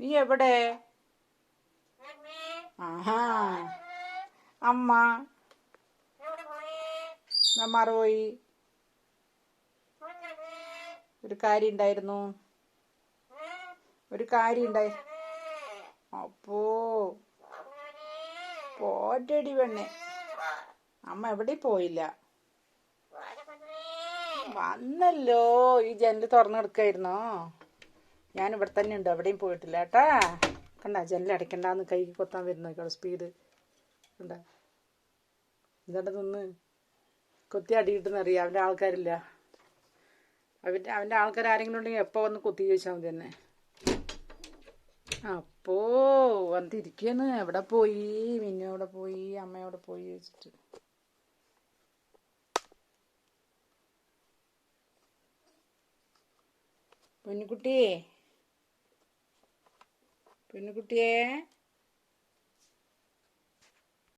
നീ എവിടെ? ആഹാ. അമ്മ. നമ്മ പോയി. ഒരു കാര്യം ഉണ്ടായിരുന്നു. ഒരു കാര്യം ഉണ്ടായി. അപ്പോ പോറ്റടി പെണ്ണെ. അമ്മ എവിടെ പോയില്ല. വന്നല്ലോ. ഈ ജനൽ തുറന്നു കിടക്കായിരുന്നോ ഞാൻ ഇവിടെ തന്നെ ഉണ്ട് എവിടെയും പോയിട്ടില്ല കേട്ടാ. കണ്ട ജനൽ അടയ്ക്കണ്ടെന്ന് കൈ കൊത്താൻ വരുന്നേക്കാളും സ്പീഡ് കണ്ട. എന്താണ്ട് നിന്ന് കൊത്തി അടി കിട്ടുന്നറിയാം അവന്റെ ആൾക്കാരില്ല. അവന്റെ അവന്റെ ആൾക്കാർ ആരെങ്കിലും ഉണ്ടെങ്കിൽ എപ്പോൾ വന്ന് കൊത്തി ചോദിച്ചാൽ മതി തന്നെ അപ്പോ വന്നിരിക്കുന്നു എവിടെ പോയി? മിന്നു പോയി? അമ്മയോടെ പോയി ചോദിച്ചിട്ട്. പൊന്നുകുട്ടിയേ. പൊന്നുകുട്ടിയേ